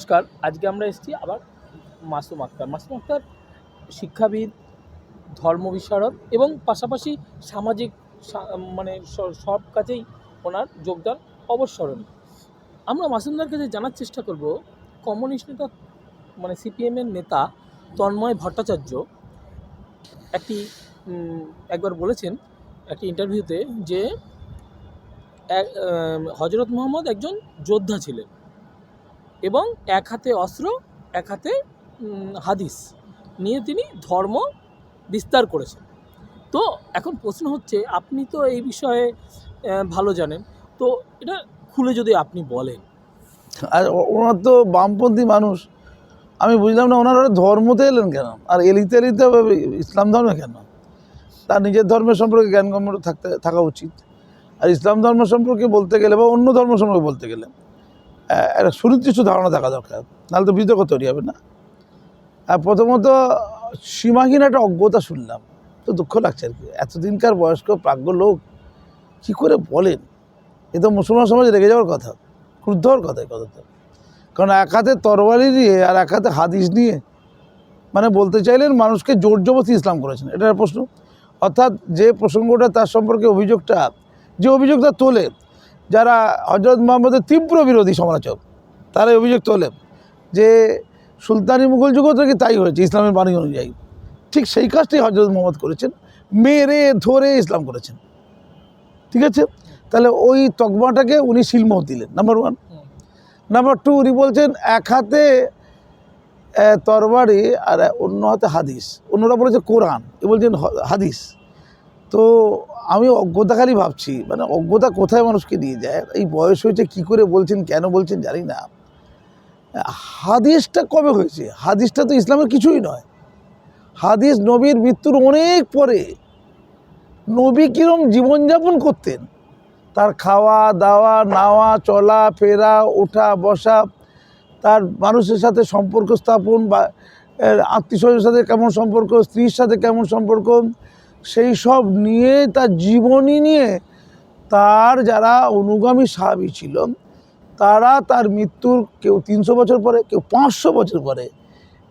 নমস্কার, আজকে আমরা এসেছি আবার মাসুম আক্তার। মাসুম আক্তার শিক্ষাবিদ, ধর্ম বিশারদ এবং পাশাপাশি সামাজিক মানে সব কাজেই ওনার যোগদান অবসরণীয় আমরা মাসুমদার কাছে জানার চেষ্টা করব, কমিউনিস্ট নেতা মানে সিপিএমের নেতা তন্ময় ভট্টাচার্য একটি একবার বলেছেন একটি ইন্টারভিউতে যে হজরত মোহাম্মদ একজন যোদ্ধা ছিলেন। এবং এক হাতে অস্ত্র, এক হাতে হাদিস নিয়ে তিনি ধর্ম বিস্তার করেছেন। তো এখন প্রশ্ন হচ্ছে, আপনি তো এই বিষয়ে ভালো জানেন। তো এটা খুলে যদি আপনি বলেন। আর ওনার তো বামপন্থী মানুষ। আমি বুঝলাম না, ওনারা ধর্মতে এলেন কেন? আর এলিতে এলিতে ইসলাম ধর্মে কেন? তার নিজের ধর্মের সম্পর্কে জ্ঞানগম্য থাকতে, থাকা উচিত। আর ইসলাম ধর্ম সম্পর্কে বলতে গেলে বা অন্য ধর্ম সম্পর্কে বলতে গেলে একটা সুনির্দিষ্ট ধারণা থাকা দরকার। নাহলে তো বিতর্ক তৈরি হবে না। আর প্রথমত সীমাহীন একটা অজ্ঞতা শুনলাম। তো দুঃখ লাগছে আর কি। এতদিনকার বয়স্ক, প্রাজ্ঞ লোক কী করে বলেন? এ তো মুসলমান সমাজে রেগে যাওয়ার কথা। ক্রুদ্ধ হওয়ার কথা এই কথাটা। কারণ এক হাতে তরবারি নিয়ে আর এক হাতে হাদিস নিয়ে মানে বলতে চাইলেন মানুষকে জোর জবরদস্তি ইসলাম করেছেন। এটার প্রশ্ন। অর্থাৎ যে প্রসঙ্গটা তার সম্পর্কে অভিযোগটা, যে অভিযোগটা তোলে যারা হজরত মোহাম্মদের তীব্র বিরোধী সমালোচক তারা অভিযোগ তোলেন যে সুলতানি মুঘল যুগও থেকে তাই হয়েছে, ইসলামের বাণী অনুযায়ী। ঠিক সেই কাজটাই হজরত মোহাম্মদ করেছেন, মেরে, ধরে ইসলাম করেছেন। ঠিক আছে? তাহলে ওই তকমাটাকে উনি শিলমোহর দিলেন নাম্বার ওয়ান নাম্বার টু উনি বলছেন, এক হাতে তরবারি আর অন্য হাতে হাদিস। অন্যরা বলেছে কোরআন। এ বলছেন হাদিস। তো আমি অজ্ঞতাখালি ভাবছি মানে অজ্ঞতা কোথায় মানুষকে নিয়ে যায়? এই বয়স হয়েছে কি করে বলছেন, কেন বলছেন জানি না। হাদিসটা কবে হয়েছে? হাদিসটা তো ইসলামের কিছুই নয়। হাদিস নবীর মৃত্যুর অনেক পরে নবী কীরম জীবনযাপন করতেন। তার খাওয়া, দাওয়া, নাওয়া, চলা, ফেরা, ওঠা, বসা, তার মানুষের সাথে সম্পর্ক স্থাপন বা আত্মীয় স্বজনের সাথে কেমন সম্পর্ক, স্ত্রীর সাথে কেমন সম্পর্ক সেই সব নিয়ে তার জীবনী নিয়ে তার যারা অনুগামী সাহাবি ছিল, তারা তার মৃত্যুর কেউ তিনশো বছর পরে, কেউ পাঁচশো বছর পরে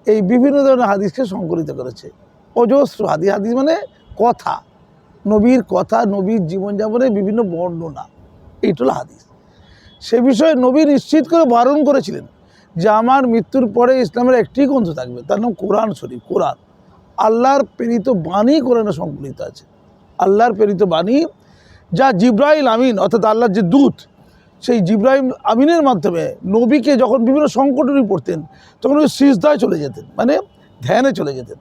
এই বিভিন্ন ধরনের হাদিসকে সংকলিত করেছে। অজস্র হাদিস হাদিস মানে কথা, নবীর কথা, নবীর জীবনযাপনের বিভিন্ন বর্ণনা, এইটা হলো হাদিস। সে বিষয়ে নবী নিশ্চিত করে বারণ করেছিলেন যে আমার মৃত্যুর পরে ইসলামের একটি গ্রন্থ থাকবে, তার নাম কোরআন শরীফ, কোরআন। আল্লাহর প্রেরিত বাণী কোরআনে সংকলিত আছে। আল্লাহর প্রেরিত বাণী, যা জিব্রাইল আমিন, অর্থাৎ আল্লাহর যে দূত, সেই জিব্রাহিম আমিনের মাধ্যমে নবীকে যখন বিভিন্ন সংকটনী পড়তেন, তখন ওই সিজদায় চলে যেতেন মানে ধ্যানে চলে যেতেন।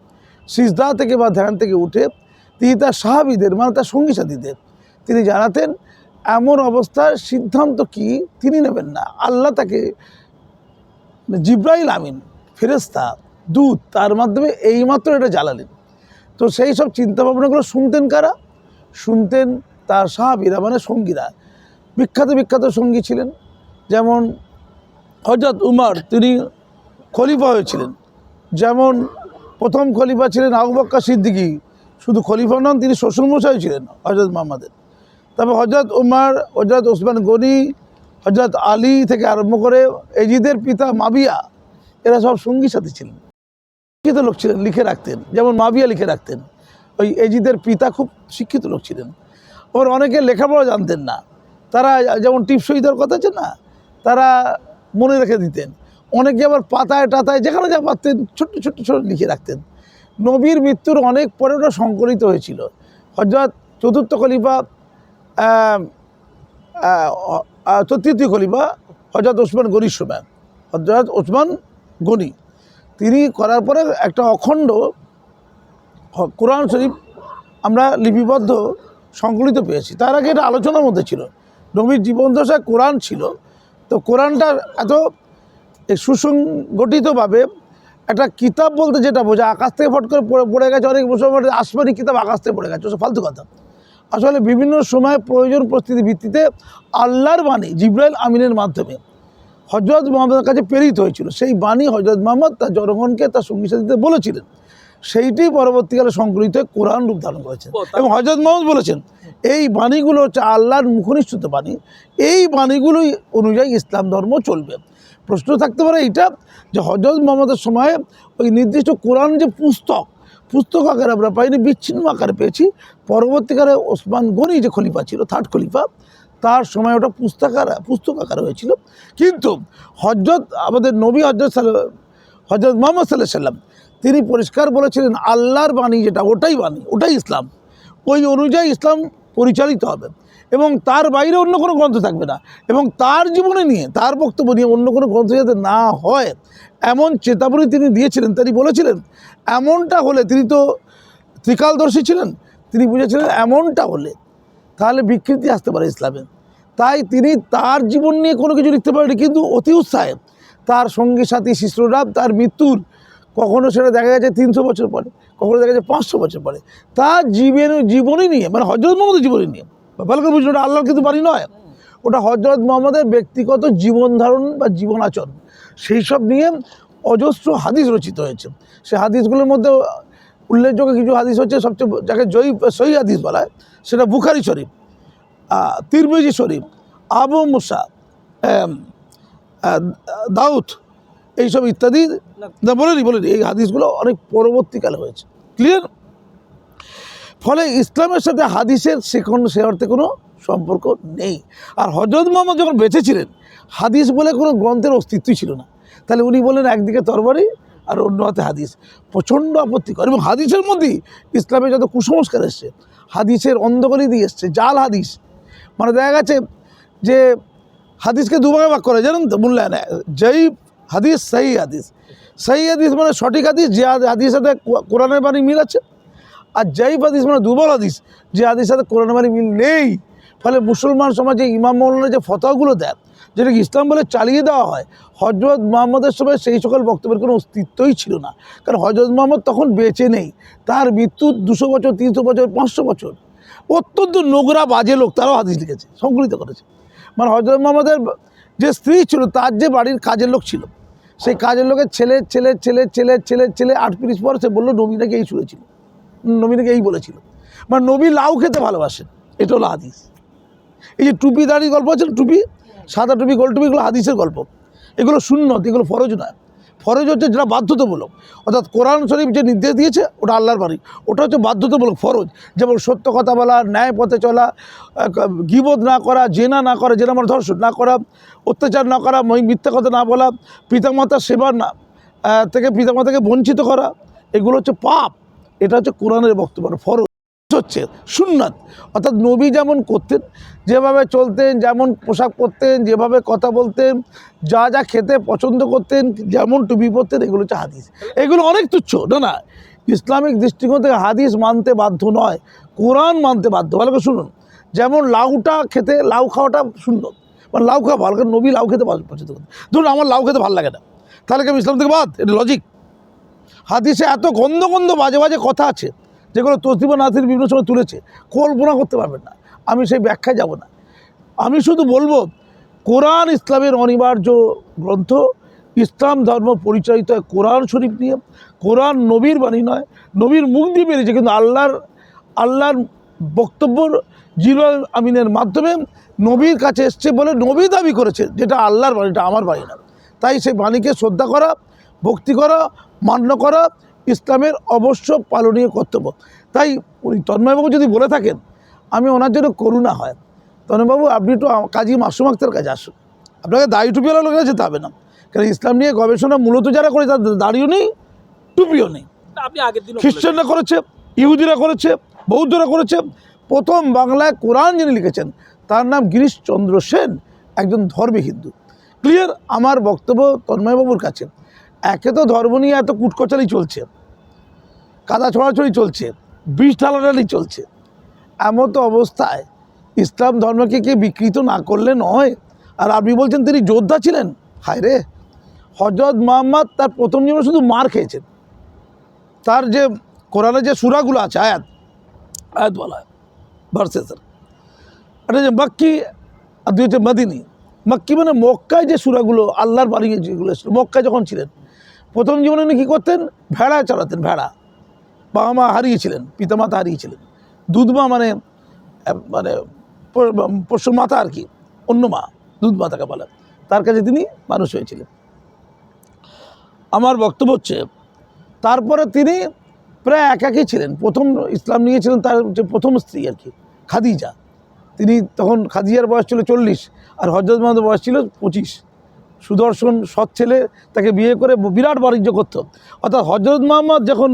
সিজদা থেকে বা ধ্যান থেকে উঠে তিনি তার সাহাবিদের মানে তার সঙ্গী সাথীদের, তিনি জানাতেন, এমন অবস্থার সিদ্ধান্ত কি তিনি নেবেন না। আল্লাহ তাকে জিব্রাইল আমিন ফেরেস্তা দূত, তার মাধ্যমে এইমাত্র এটা জ্বালালেন। তো সেই সব চিন্তাভাবনাগুলো শুনতেন কারা? শুনতেন তার সাহাবিরা মানে সঙ্গীরা। বিখ্যাত বিখ্যাত সঙ্গী ছিলেন। যেমন হজরত উমার, তিনি খলিফা হয়েছিলেন। যেমন প্রথম খলিফা ছিলেন আবু বক্কা সিদ্দিকী। শুধু খলিফা নন, তিনি শ্বশুরমশাই ছিলেন হজরত মোহাম্মদের। তবে হজরত উমার হজরত ওসমান গনি হজরত আলী থেকে আরম্ভ করে এজিদের পিতা মাবিয়া, এরা সব সঙ্গী সাথে ছিলেন। শিক্ষিত লোক ছিলেন, লিখে রাখতেন। যেমন মাবিয়া লিখে রাখতেন। ওই এজিদের পিতা খুব শিক্ষিত লোক ছিলেন। আবার অনেকে লেখাপড়া জানতেন না। তারা যেমন টিপসই দেওয়ার কথা আছে না, তারা মনে রেখে দিতেন। অনেকে আবার পাতায় টাতায় যেখানে যা পারতেন, ছোট্ট ছোট্ট ছোট লিখে রাখতেন। নবীর মৃত্যুর অনেক পরে ওটা সংকলিত হয়েছিল। হজরত চতুর্থ খলিফা তৃতীয় খলিফা হজরত ওসমান গনির সময়। হজরত ওসমান গনি। তিনি করার পরে একটা অখণ্ড কোরআন শরীফ আমরা লিপিবদ্ধ, সংকলিত পেয়েছি। তার আগে এটা আলোচনার মধ্যে ছিল। নবীর জীবনদশায় কোরআন ছিল। তো কোরআনটা এত সুসংগঠিতভাবে একটা কিতাব বলতে যেটা বোঝা আকাশ থেকে ফট করে পড়ে পড়ে গেছে অনেক মুসলমান, আসমানি কিতাব আকাশ থেকে পড়ে গেছে। ফালতু কথা। আসলে বিভিন্ন সময় প্রয়োজন পরিস্থিতির ভিত্তিতে আল্লাহর বাণী, জিব্রাইল আমিনের মাধ্যমে হজরত মোহাম্মদের কাছে প্রেরিত হয়েছিল। সেই বাণী হজরত মোহাম্মদ তার জনগণকে তার সঙ্গী সাথীতে বলেছিলেন। সেইটি পরবর্তীকালে সংকলিত কোরআন রূপ ধারণ করেছেন। এবং হজরত মোহাম্মদ বলেছেন এই বাণীগুলো হচ্ছে আল্লাহর মুখনিষ্ঠিত বাণী। এই বাণীগুলোই অনুযায়ী ইসলাম ধর্ম চলবে। প্রশ্ন থাকতে পারে এইটা যে হজরত মোহাম্মদের সময়ে ওই নির্দিষ্ট কোরআন যে পুস্তক পুস্তক আকারে আমরা পাইনি বিচ্ছিন্ন আকারে পেয়েছি। পরবর্তীকালে ওসমান গনি যে খলিফা ছিল থার্ড খলিফা তার সময় ওটা পুস্তকার পুস্তকাকার হয়েছিল। কিন্তু হজরত আমাদের নবী হজরত হজরত মোহাম্মদ সাল্লাহ সাল্লাম, তিনি পরিষ্কার বলেছিলেন, আল্লাহর বাণী যেটা, ওটাই বাণী, ওটাই ইসলাম। ওই অনুযায়ী ইসলাম পরিচালিত হবে। এবং তার বাইরে অন্য কোনো গ্রন্থ থাকবে না। এবং তার জীবনে নিয়ে, তার বক্তব্য নিয়ে অন্য কোনো গ্রন্থ যাতে না হয়, এমন চেতাবনী তিনি দিয়েছিলেন। তিনি বলেছিলেন, এমনটা হলে, তিনি তো ত্রিকালদর্শী ছিলেন, তিনি বুঝেছিলেন, এমনটা হলে তাহলে বিকৃতি আসতে পারে ইসলামে তাই তিনি তার জীবন নিয়ে কোনো কিছু লিখতে পারেনি, কিন্তু অতি উৎসাহে তার সঙ্গী সাথী শিষ্যরা তার মৃত্যুর কখনো সেটা দেখা গেছে তিনশো বছর পরে, কখনো দেখা যাচ্ছে পাঁচশো বছর পরে। তার জীবন, জীবনী নিয়ে মানে হজরত মোহাম্মদের জীবনী নিয়ে ভালো বুঝলো ওটা আল্লাহর কিন্তু বাড়ি নয়। ওটা হজরত মোহাম্মদের ব্যক্তিগত জীবন ধারণ বা জীবন আচরণ সেই সব নিয়ে অজস্র হাদিস রচিত হয়েছে। সে হাদিসগুলোর মধ্যে উল্লেখযোগ্য কিছু হাদিস হচ্ছে, সবচেয়ে যাকে জয়ী, সহি হাদিস বলা হয়, সেটা বুখারি শরীফ তিরমিজি শরীফ, আবু মুসা দাউদ, এইসব ইত্যাদি না, বলেনি বলেনি, এই হাদিসগুলো অনেক পরবর্তীকালে হয়েছে। ক্লিয়ার ফলে ইসলামের সাথে হাদিসের সে কোনো, সে অর্থে কোনো সম্পর্ক নেই। আর হজরত মোহাম্মদ যখন বেঁচে ছিলেন, হাদিস বলে কোনো গ্রন্থের অস্তিত্বই ছিল না। তাহলে উনি বলেন একদিকে তরবারি আর অন্য হাতে হাদিস। প্রচণ্ড আপত্তিকর এবং হাদিসের মধ্যেই ইসলামে যত কুসংস্কার এসছে, হাদিসের অন্ধকলি দিয়ে এসছে, জাল হাদিস। মানে দেখা গেছে যে হাদিসকে দুভাগে ভাগ করে জানেন তো, মূল্যায়নে যেই হাদিস, সেই হাদিস। সেই হাদিস মানে সঠিক হাদিস, যে হাদিসের সাথে কোরআনের বাণী মিল আছে। আর জয়ীফ হাদিস মানে দুর্বল হাদিস, যে হাদিসের সাথে কোরআন বাণী মিল নেই। ফলে মুসলমান সমাজে ইমাম মৌলানা যে ফতোয়াগুলো দেন যেটাকে ইসলাম বলে চালিয়ে দেওয়া হয় হজরত মোহাম্মদের সময় সেই সকল বক্তব্যের কোনো অস্তিত্বই ছিল না। কারণ হজরত মোহাম্মদ তখন বেঁচে নেই, তার মৃত্যু দুশো বছর, তিনশো বছর, পাঁচশো বছর। অত্যন্ত নোংরা, বাজে লোক, তারাও হাদিস লিখেছে, সংকলিত করেছে। মানে হজরত মোহাম্মদের যে স্ত্রী ছিল, তার যে বাড়ির কাজের লোক ছিল, সেই কাজের লোকের ছেলে ছেলে ছেলে ছেলে ছেলে ছেলে আট পিরিশ পর সে বলল নবী নাকি এই শুনেছিল? নবী নাকি এই বলেছিল। মানে নবী লাউ খেতে ভালোবাসেন এটা হলো হাদিস। এই যে টুপি দাঁড়িয়ে গল্প আছে টুপি? সাদা টুপি, গোল টুপি, এগুলো হাদিসের গল্প। এগুলো শূন্যত এগুলো ফরজ নয়। ফরজ হচ্ছে যেটা বাধ্যতামূলক। অর্থাৎ কোরআন শরীফ যে নির্দেশ দিয়েছে, ওটা আল্লাহর বাড়ি ওটা হচ্ছে বাধ্যতামূলক, ফরজ। যেমন সত্য কথা বলা, ন্যায় পথে চলা গিবোধ না করা, জেনা না করা জেনা মানে ধর্ষণ না করা, অত্যাচার না করা মিথ্যা কথা না বলা, পিতামাতার সেবা না থেকে পিতামাতাকে বঞ্চিত করা, এগুলো হচ্ছে পাপ। এটা হচ্ছে কোরআনের বক্তব্য, ফরজ। হচ্ছে, সুন্নাত। অর্থাৎ নবী যেমন করতেন, যেভাবে চলতেন, যেমন পোশাক পরতেন, যেভাবে কথা বলতেন, যা যা খেতে পছন্দ করতেন, যেমন টুপি পরতেন, এগুলো হচ্ছে হাদিস। এগুলো অনেক তুচ্ছ, না না? ইসলামিক দৃষ্টিকোণ থেকে হাদিস মানতে বাধ্য নয়, কোরআন মানতে বাধ্য। ভালো করে শুনুন। যেমন লাউটা খেতে, লাউ খাওয়াটা সুন্দর মানে লাউ খাওয়া ভালো, কারণ নবী লাউ খেতে পছন্দ করতেন। ধরুন আমার লাউ খেতে ভালো লাগে না। তাহলে কি আমি ইসলাম থেকে বাদ? এটা লজিক হাদিসে এত গন্ধ গন্ধ বাজে বাজে কথা আছে। যেগুলো তসদিবা নাথির বিভিন্ন সময় তুলেছে, কল্পনা করতে পারবেন না। আমি সেই ব্যাখ্যায় যাব না। আমি শুধু বলব, কোরআন ইসলামের অনিবার্য গ্রন্থ, ইসলাম ধর্ম পরিচালিত হয় কোরআন শরীফ নিয়ে। কোরআন নবীর বাণী নয়, নবীর মুখ দিয়ে বেরিয়েছে, কিন্তু আল্লাহর আল্লাহর বক্তব্য জিরুল আমিনের মাধ্যমে নবীর কাছে এসছে বলে নবী দাবি করেছে, যেটা আল্লাহর বাণীটা আমার বাণী না। তাই সেই বাণীকে শ্রদ্ধা করা, ভক্তি করা, মান্য করা ইসলামের অবশ্য পালনীয় কর্তব্য। তাই উনি তন্ময়বাবু যদি বলে থাকেন আমি ওনার জন্য করুণা হয়। তন্ময়বাবু আপনি একটু কাজী মাসুম আক্তার কাছে আসুন। আপনাকে দাড়ি টুপিওয়ালা লোকেরা যেতে হবে না। কারণ ইসলাম নিয়ে গবেষণা মূলত যারা করে তাদের দাড়িও নেই টুপিও নেই। আপনি আগের দিন খ্রিস্টানরা করেছে ইহুদিরা করেছে বৌদ্ধরা করেছে। প্রথম বাংলায় কোরআন যিনি লিখেছেন তার নাম গিরিশচন্দ্র সেন একজন ধর্মী হিন্দু। ক্লিয়ার আমার বক্তব্য তন্ময়বাবুর কাছে। একে তো ধর্ম নিয়ে এত কুটকচালি চলছে। কাদা ছড়াছড়ি চলছে, বিষ ঢালাঢালি চলছে। এমন তো অবস্থায় ইসলাম ধর্মকে কে বিকৃত না করলে নয়? আর আপনি বলছেন তিনি যোদ্ধা ছিলেন? হায় রে! হজরত মোহাম্মদ তার প্রথম জীবনে শুধু মার খেয়েছেন। তার যে কোরআনের যে সুরাগুলো আছে, আয়াত আয়াত বলা ভার্সেসের এটা যে মক্কি, আর দুই হচ্ছে মদিনী। মক্কি মানে মক্কায় যে সুরাগুলো, আল্লাহর বাড়ি যেগুলো ছিল মক্কায় যখন ছিলেন, প্রথম জীবনে উনি কী করতেন? ভেড়া চড়াতেন, ভেড়া। বাবা মা হারিয়েছিলেন, পিতামাতা হারিয়েছিলেন। দুধমা মানে মানে পশু মাতা আর কি, অন্য মা দুধ মাতাকে বলে। তার কাছে তিনি মানুষ হয়েছিলেন। আমার বক্তব্য হচ্ছে, তারপরে তিনি প্রায় একাকী ছিলেন। প্রথম ইসলাম নিয়েছিলেন তার যে প্রথম স্ত্রী আর কি, খাদিজা। তিনি তখন খাদিজার বয়স ছিল চল্লিশ, আর হজরত মোহাম্মদের বয়স ছিল পঁচিশ। সুদর্শন সৎ ছেলে তাকে বিয়ে করে বিরাট বাণিজ্য করত। অর্থাৎ হজরত মোহাম্মদ যখন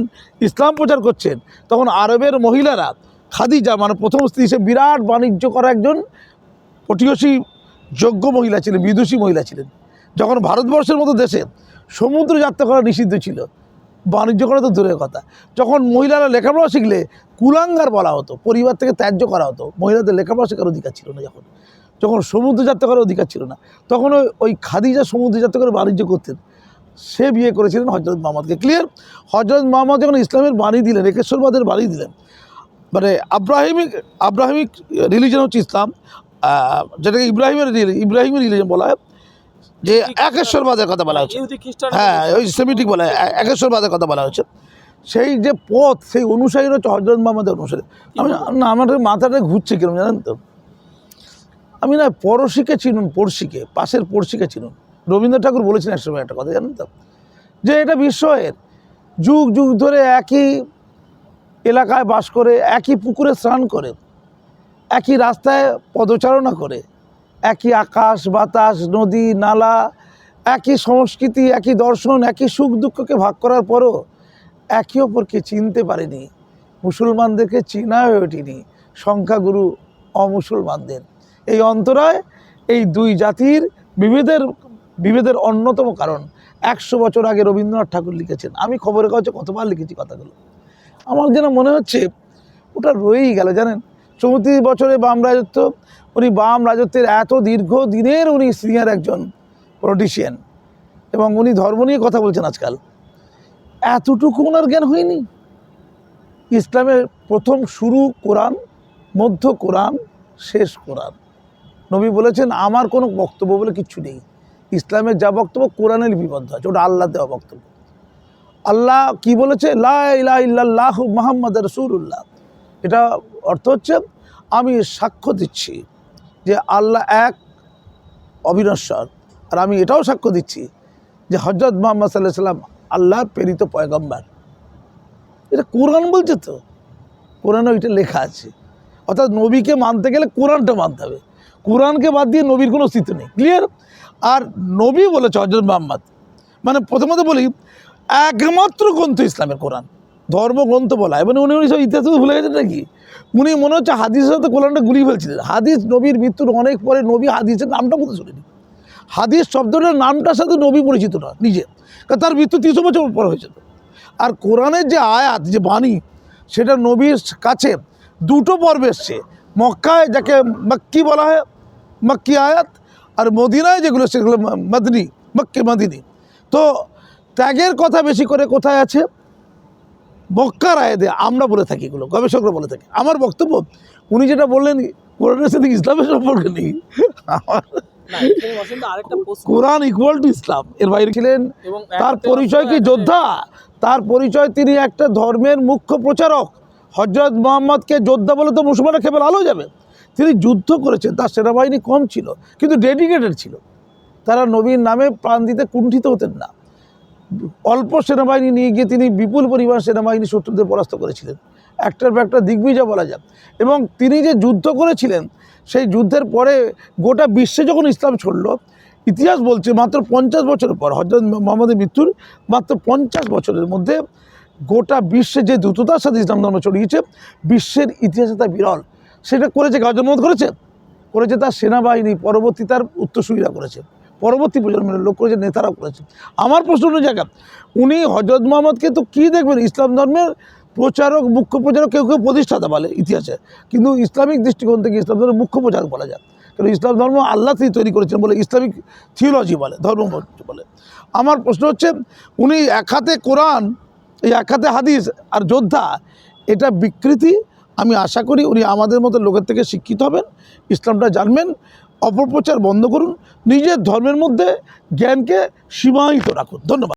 ইসলাম প্রচার করছেন, তখন আরবের মহিলারা খাদিজা মানে প্রথম স্ত্রী সে বিরাট বাণিজ্য করা একজন পটিয়সী যোগ্য মহিলা ছিলেন, বিদুষী মহিলা ছিলেন। যখন ভারতবর্ষের মতো দেশে সমুদ্র যাত্রা করা নিষিদ্ধ ছিল, বাণিজ্য করা তো দূরের কথা। যখন মহিলারা লেখাপড়া শিখলে কুলাঙ্গার বলা হতো, পরিবার থেকে ত্যায্য করা হতো, মহিলাদের লেখাপড়া শেখার অধিকার ছিল না যখন। যখন সমুদ্র যাত্রা করার অধিকার ছিল না তখন ওই ওই খাদিজা সমুদ্র যাত্রা করে বাণিজ্য করতেন। সে বিয়ে করেছিলেন হজরত মোহাম্মদকে। ক্লিয়ার হজরত মোহাম্মদ যখন ইসলামের বাণী দিলেন একেশ্বরবাদের বাণী দিলেন মানে আব্রাহিমিক আব্রাহিমিক রিলিজন হচ্ছে ইসলাম যেটাকে ইব্রাহিমের ইব্রাহিমের রিলিজন বলা হয় যে একেশ্বরবাদের কথা বলা হচ্ছে হ্যাঁ ওই সেমিটিক বলা হয় একেশ্বরবাদের কথা বলা হচ্ছে সেই যে পথ সেই অনুসারী হচ্ছে হজরত মোহাম্মদের অনুসারী। আমি না আমার মাথাটা ঘুরছে কিরম জানেন তো? আমি না পড়শিকে চিনুন, পড়শিকে, পাশের পড়শিকে চিনুন। রবীন্দ্র ঠাকুর বলেছেন এক সময় একটা কথা, জানেন তো? যে এটা বিস্ময়ের। যুগ যুগ ধরে একই এলাকায় বাস করে, একই পুকুরে স্নান করে, একই রাস্তায় পদচারণা করে, একই আকাশ, বাতাস, নদী, নালা, একই সংস্কৃতি, একই দর্শন, একই সুখ দুঃখকে ভাগ করার পরও একে অপরকে চিনতে পারেনি। মুসলমানদেরকে চিনা হয়ে ওঠেনি। সংখ্যাগুরু অমুসলমানদের। এই অন্তরায় এই দুই জাতির বিভেদের বিভেদের অন্যতম কারণ। একশো বছর আগে রবীন্দ্রনাথ ঠাকুর লিখেছেন। আমি খবরের কাগজে কতবার লিখেছি কথাগুলো। আমার যেন মনে হচ্ছে, ওটা রয়েই গেল, জানেন? চৌত্রিশ বছরে বাম রাজত্ব, উনি বাম রাজত্বের এত দীর্ঘ দিনের উনি সিনিয়র একজন পলিটিশিয়ান এবং উনি ধর্ম নিয়ে কথা বলছেন আজকাল। এতটুকু ওনার জ্ঞান হয়নি। ইসলামের প্রথম শুরু কোরআন, মধ্য কোরআন, শেষ কোরআন। নবী বলেছেন, আমার কোনো বক্তব্য বলে কিচ্ছু নেই। ইসলামের যা বক্তব্য কোরআনের বিবদ্ধ আছে, ওটা আল্লাহ দেওয়া বক্তব্য। আল্লাহ কি বলেছে? লা ইলাহা ইল্লাল্লাহু মুহাম্মাদ রসুল্লাহ এটা অর্থ হচ্ছে, আমি সাক্ষ্য দিচ্ছি যে আল্লাহ এক অবিনশ্বর। আর আমি এটাও সাক্ষ্য দিচ্ছি যে হজরত মোহাম্মদ সাল্লাহ সাল্লাম আল্লাহর প্রেরিত পয়গম্বর। এটা কোরআন বলছে তো? কোরআনে ওইটা লেখা আছে। অর্থাৎ নবীকে মানতে গেলে কোরআনটা মানতে হবে। কোরআনকে বাদ দিয়ে নবীর কোনো অস্তিত্ব নেই। ক্লিয়ার আর নবী বলেছে হজরত মোহাম্মদ। মানে প্রথমত বলি, একমাত্র গ্রন্থ ইসলামের কোরআন। ধর্মগ্রন্থ বলা। এবং উনি উনি সব ইতিহাস ভুলে গেছেন নাকি? উনি মনে হচ্ছে হাদিসের সাথে কোরআনটা গুলিয়ে ফেলছিলেন। হাদিস নবীর মৃত্যুর অনেক পরে নবী হাদিসের নামটা বলতে শুনিনি? হাদিস শব্দটার নামটার সাথে নবী পরিচিত না নিজে। কারণ তার মৃত্যু তিনশো বছর পর হয়েছিল। আর কোরআনের যে আয়াত, যে বাণী, সেটা নবীর কাছে দুটো পর্ব এসছে। মক্কায় যাকে মক্কি বলা হয় মক্কি আয়াত আর মদিনায় যেগুলো সেগুলো মদনি মক্কে মদিনী। তো ত্যাগের কথা বেশি করে কোথায় আছে? মক্কার আয়াতে আমরা বলে থাকি এগুলো গবেষকরা বলে থাকি। আমার বক্তব্য উনি যেটা বললেন কোরআনের সাথে ইসলামের সম্পর্ক নেই। আমার কোরআন ইকুয়াল টু ইসলাম। এর বাইরে ছিলেন তার পরিচয় কি যোদ্ধা? তার পরিচয় তিনি একটা ধর্মের মুখ্য প্রচারক। হজরত মোহাম্মদকে যোদ্ধা বলে তো মুসলমানরা খেপে আলো যাবে। তিনি যুদ্ধ করেছেন, তার সেনাবাহিনী কম ছিল, কিন্তু ডেডিকেটেড ছিল। তারা নবীর নামে প্রাণ দিতে কুণ্ঠিত হতেন না। অল্প সেনাবাহিনী নিয়ে গিয়ে তিনি বিপুল পরিমাণ সেনাবাহিনী শত্রুদের পরাস্ত করেছিলেন। একটার পর একটা দিগ্বিজয় বলা যায়। এবং তিনি যে যুদ্ধ করেছিলেন, সেই যুদ্ধের পরে গোটা বিশ্বে যখন ইসলাম ছড়ল, ইতিহাস বলছে মাত্র পঞ্চাশ বছরের পর, হজরত মোহাম্মদের মৃত্যুর মাত্র পঞ্চাশ বছরের মধ্যে গোটা বিশ্বে যে দ্রুততার সাথে ইসলাম ধর্ম ছড়িয়েছে, বিশ্বের ইতিহাসে তা বিরল। সেটা করেছে কে হজরত করেছে? করেছে তার সেনাবাহিনী, পরবর্তী তার উত্তরসূরিরা করেছে। পরবর্তী প্রজন্মের লোক করেছে নেতারা করেছে। আমার প্রশ্ন অন্য জায়গা, উনি হজরত মোহাম্মদকে তো কী দেখবেন? ইসলাম ধর্মের প্রচারক, মুখ্য প্রচারক কেউ কেউ প্রতিষ্ঠাতা বলে ইতিহাসে। কিন্তু ইসলামিক দৃষ্টিকোণ থেকে ইসলাম ধর্মের মুখ্য প্রচারক বলা যায়। কারণ ইসলাম ধর্ম আল্লাহ তিনি তৈরি করেছেন বলে ইসলামিক থিওলজি বলে ধর্ম বলে। আমার প্রশ্ন হচ্ছে, উনি এক হাতে কোরআন, এই এক হাতে হাদিস আর যোদ্ধা, এটা বিকৃতি আমি আশা করি উনি আমাদের মতো লোকের থেকে শিক্ষিত হবেন, ইসলামটা জানবেন, অপপ্রচার বন্ধ করুন, নিজের ধর্মের মধ্যে জ্ঞানকে সীমায়িত রাখুন। ধন্যবাদ।